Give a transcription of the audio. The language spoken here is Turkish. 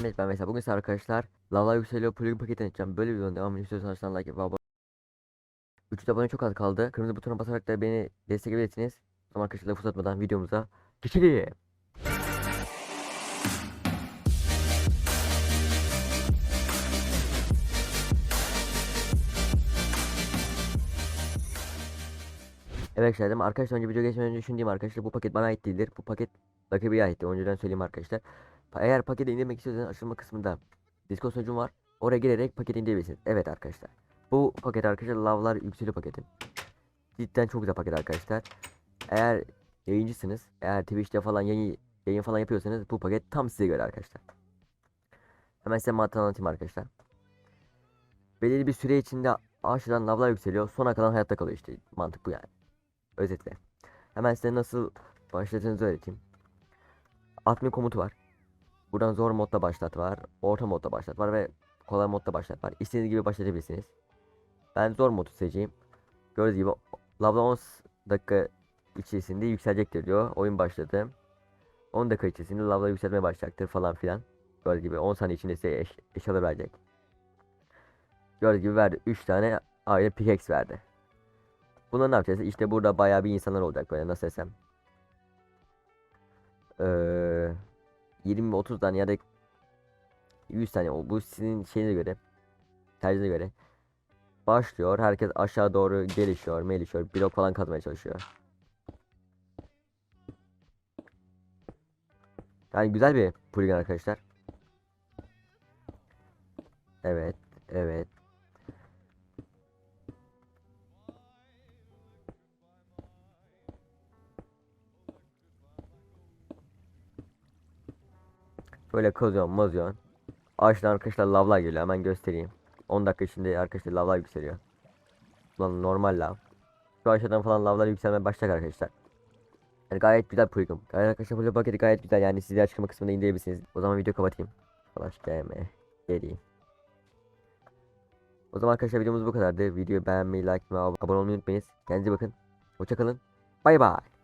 Evet ben mesela bugün size arkadaşlar Lava yükseliyor plugin paketini açacağım. Böyle bir videonun devamını istiyorsanız aşağıdan like ve abone 300 abone çok az kaldı. Kırmızı butona basarak da beni destekleyebilirsiniz. O zaman arkadaşlar lafı uzatmadan videomuza geçelim. Evet arkadaşlar arkadaşlar önce video geçmeden önce arkadaşlar bu paket bana ait değildir. Bu paket rakibe aitti. Önceden söyleyeyim arkadaşlar. Eğer paketi indirmek istiyorsanız açılma kısmında Discord sunucum var. Oraya girerek paketi indirebilirsiniz. Evet arkadaşlar. Bu paket arkadaşlar lavlar yükseliyor paketi. Cidden çok güzel paket arkadaşlar. Eğer yayıncısınız, eğer Twitch'te falan yayın, yayın falan yapıyorsanız bu paket tam size göre arkadaşlar. Hemen size mantığını anlatayım arkadaşlar. Belirli bir süre içinde aşağıdan lavlar yükseliyor. Sona kalan hayatta kalıyor işte. Mantık bu yani. Özetle. Hemen size nasıl başladığınızı öğreteyim. Admin komutu var. Buradan zor modda başlat var. Orta modda başlat var ve kolay modda başlat var. İstediğiniz gibi başlatabilirsiniz. Ben zor modu seçeceğim. Gördüğünüz gibi lavla 10 dakika içerisinde yükselecektir diyor. Oyun başladı. 10 dakika içerisinde lavla yükselmeye başlayacaktır falan filan. Gördüğünüz gibi 10 saniye içinde size eş, eşyalar verecek. Gördüğünüz gibi verdi. 3 tane ayrı pickaxe verdi. Bunları ne yapacağız? İşte burada bayağı bir insanlar olacak böyle nasıl desem. Ee, 20-30 tane ya da 100 tane o bu sizin şeyine göre tercihine göre başlıyor. Herkes aşağı doğru gelişiyor, melişiyor, blok falan kazmaya çalışıyor. Yani güzel bir plugin arkadaşlar. Evet, evet. Böyle kazıyorsun, mazıyorsun. Ağaçtan arkadaşlar lavlar geliyor. Hemen göstereyim. 10 dakika içinde arkadaşlar lavlar yükseliyor. Ulan normal lav. Şu aşağıdan falan lavlar yükselmeye başlayacak arkadaşlar. Yani gayet güzel plugin. Gayet arkadaşlar bu paketi gayet güzel. Yani siz de açıklama kısmında indirebilirsiniz. O zaman video kapatayım. Flash gelme. Geleyim. O zaman arkadaşlar videomuz bu kadardı. Videoyu beğenmeyi, like ve abone olmayı unutmayınız. Kendinize bakın. Hoşçakalın. Bay bay.